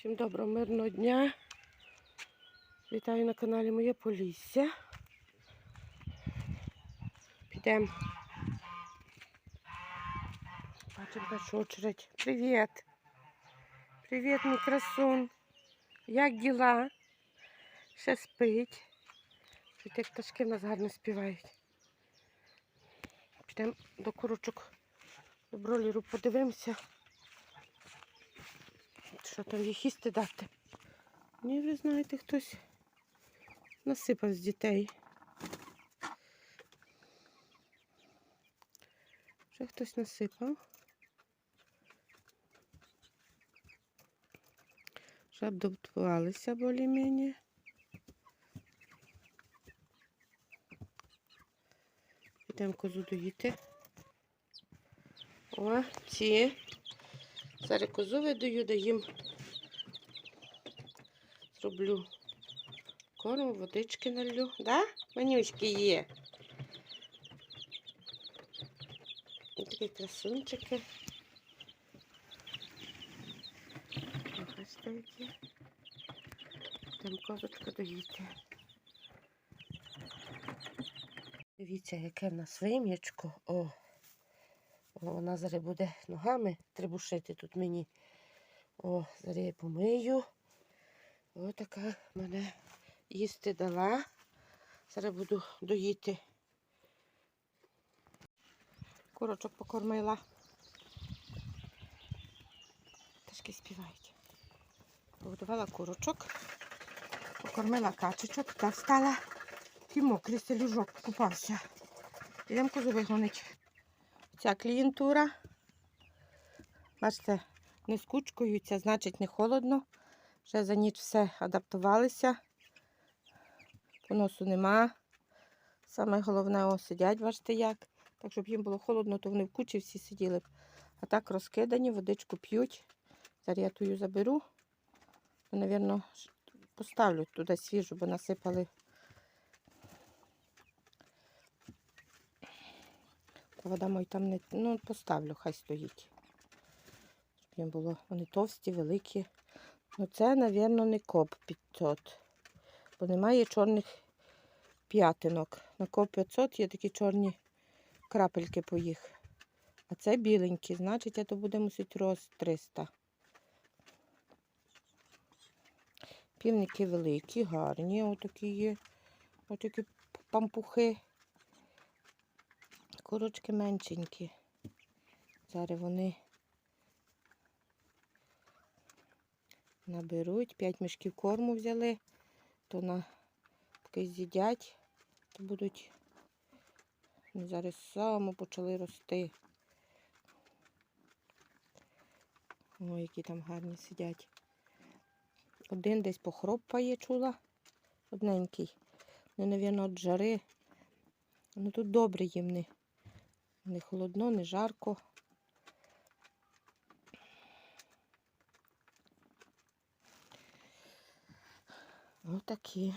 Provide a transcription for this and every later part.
Всім доброго мирного дня. Вітаю на каналі Моє Полісся. Підемо. Бачимо першу очередь. Привіт. Привіт, мій красун. Як діла? Ще спить. Чуєте, як пташки в нас гарно співають. Підемо до курочок, до бролеру подивимося. Що там їх їсти дати? Ні, ви знаєте, хтось насипав з дітей. Вже хтось насипав. Вже адаптувалися більш-менш. Підемо козу доїти. О, ці. Зараз козу видаю, да їм зроблю корм, водички налью. Да? Манючки є. Ось такі красунчики. Бачите, які. Там козочка доїти. Дивіться, яке в нас вим'ячко. О, вона зараз буде ногами трибушити тут мені. О, зараз я помию. Ось така мене їсти дала. Зараз буду доїти. Курочок покормила. Ташки співають. Погодувала курочок, покормила качечок та встала. Такий мокрий селюжок купався. Ідемо козу вигонить. Ця клієнтура. Бачите, не скучкуються, значить не холодно. Вже за ніч все адаптувалися. Поносу нема. Саме головне, о, сидять, бачите як. Так, щоб їм було холодно, то вони в кучі всі сиділи б. А так розкидані, водичку п'ють. Зараз я тую заберу. Навірно, поставлю туди свіжу, бо насипали. Вода мої там не. Ну, поставлю, хай стоїть. Щоб їм було. Вони товсті, великі. Ну, це, напевно, не коп 500. Бо немає чорних п'ятинок. На коп 500 є такі чорні крапельки по їх. А це біленькі, значить, це буде мусить роз 300. Півники великі, гарні, отакі є. Отакі пампухи. Курочки меншенькі. Зараз вони наберуть. П'ять мішків корму взяли, то на поки з'їдять, то будуть вони зараз само почали рости. О, які там гарні сидять. Один десь похропає, чула, одненький. Вони, мабуть, від жари. Ну тут добре їм не, не холодно, не жарко. Отакі.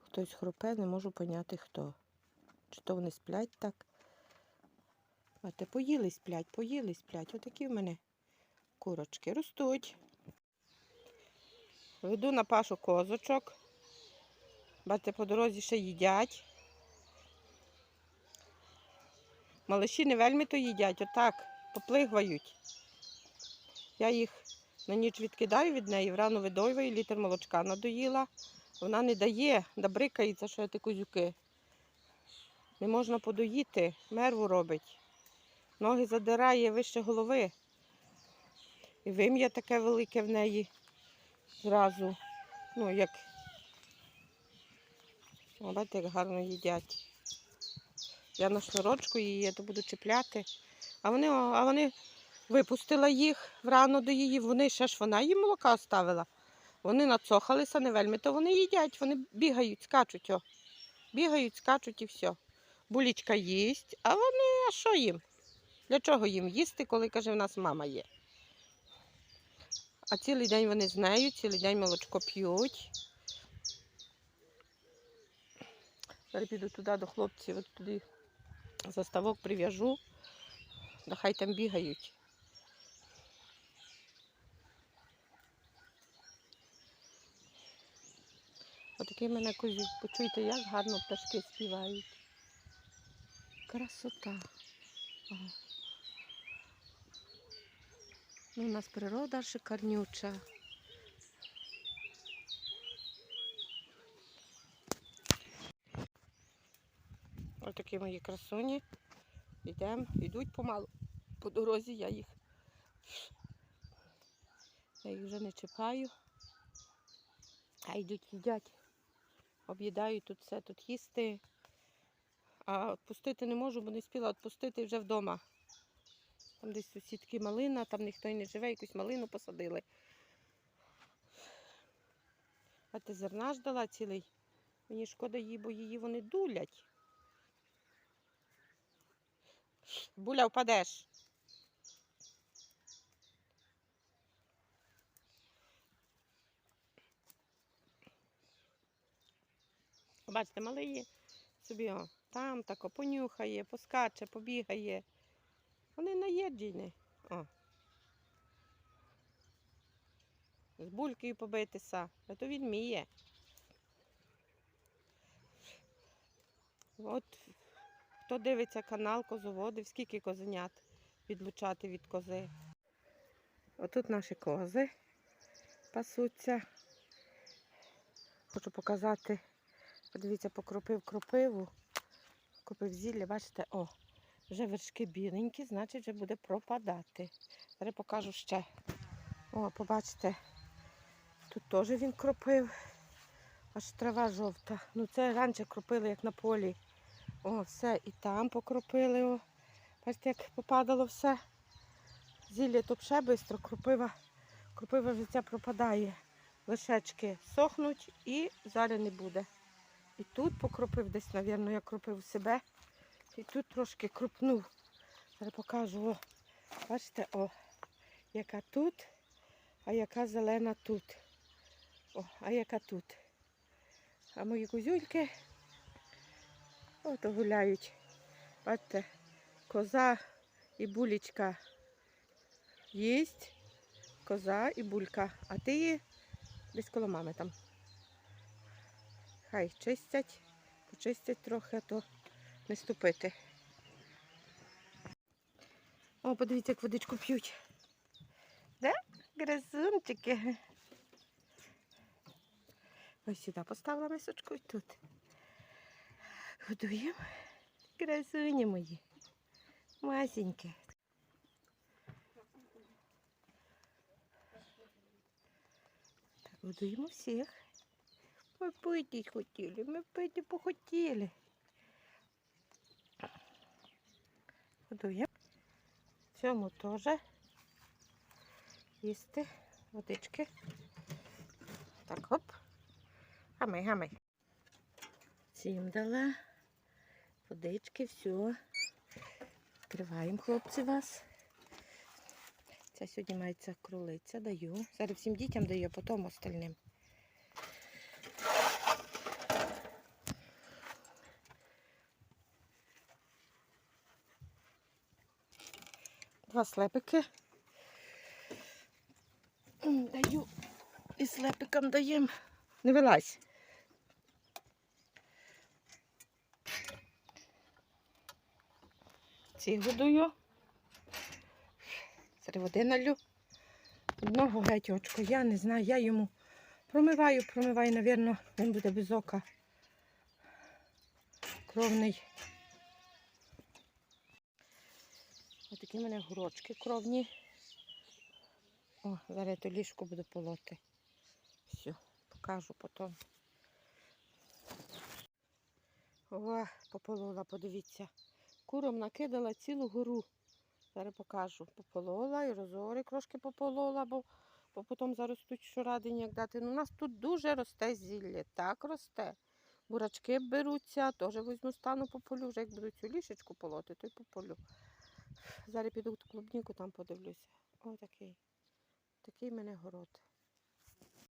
Хтось хропе, не можу поняти хто. Чи то вони сплять так. А те поїли сплять, поїли сплять. Отакі в мене курочки ростуть. Веду на пашу козочок. Бачите, по дорозі ще їдять. Малиші не вельми то їдять, отак, поплигвають. Я їх на ніч відкидаю від неї, врано видоюю, літр молочка надоїла. Вона не дає, добрикається, що це козюки. Не можна подоїти, мерву робить. Ноги задирає вище голови. І вим'я таке велике в неї зразу. Ну, як, бачите, як гарно їдять. Я на шнурочку її, то буду чіпляти. А вони, а вони випустила їх врано до її, вони ще ж вона їм молока оставила. Вони нацохалися не вельми, то вони їдять, вони бігають, скачуть. О. Бігають, скачуть і все. Булічка їсть, а вони, а що їм? Для чого їм їсти, коли, каже, в нас мама є? А цілий день вони з нею, цілий день молочко п'ють. Зараз піду туди до хлопців, от туди заставок прив'яжу. Да хай там бігають. Отакий мене козюк. Почуйте, як гарно пташки співають. Красота. Ага. Ну, у нас природа шикарнюча. Ось такі мої красуні. Йдемо, йдуть помалу. По дорозі я їх. Я їх вже не чіпаю. А йдуть їдять. Об'їдають тут все, тут їсти. А відпустити не можу, бо не спіла відпустити вже вдома. Там десь сусідки малина, там ніхто й не живе, якусь малину посадили. А ти зерна ж дала цілий. Мені шкода її, бо її вони дулять. Буля, впадеш. Бачите, малий собі о, там тако понюхає, поскаче, побігає. Вони наєджені. О. З булькою побитися, а то він вміє. От хто дивиться канал Козоводив, скільки козенят відлучати від кози. Отут наші кози пасуться. Хочу показати, подивіться, покропив кропиву, купив зілля, бачите, о, вже вершки біленькі, значить вже буде пропадати. Зараз покажу ще. О, побачите, тут теж він кропив, аж трава жовта. Ну це раніше кропили, як на полі. О, все, і там покропили. О. Бачите, як попадало все. Зілля то ще швидко, кропива, кропива вже пропадає. Лишечки сохнуть і зараз не буде. І тут покропив десь, мабуть, я кропив себе. І тут трошки крупнув. Зараз покажу. Бачите, о, яка тут, а яка зелена тут. О, а яка тут. А мої козюльки от гуляють. Бачите, коза і булечка їсть, коза і булька, а ти її десь коло мами там. Хай чистять, почистять трохи, то не ступити. О, подивіться, як водичку п'ють. Да? Гризунчики. Ось сюди поставила мисочку і тут. Годуємо. Красуні мої. Масенькі. Так, годуємо всіх. Ми пити хотіли, ми пити похотіли. Годуємо. Цьому теж їсти водички. Так, оп. Гамай, гамай. Цим дала. Водички, все. Відкриваємо, хлопці, вас. Це сьогодні мається кролиця, даю. Зараз всім дітям даю, а потім остальним. Два слепики. Даю. І слепикам даємо. Не вилазь. Ці годую. Зараз води налю. Одного геть очко. Я не знаю, я йому промиваю, промиваю, напевно, він буде без ока. Кровний. Ось такі в мене горочки кровні. О, зараз я ту ліжку буду полоти. Все, покажу потім. О, пополола, подивіться. Куром накидала цілу гору. Зараз покажу. Пополола і розори трошки пополола, бо, бо потім заростуть щорадині, як дати. Ну, у нас тут дуже росте зілля, так росте. Бурачки беруться, теж візьму стану пополю, вже як буду цю лішечку полоти, то й пополю. Зараз піду в клубніку, там подивлюся. О, такий. Такий в мене город.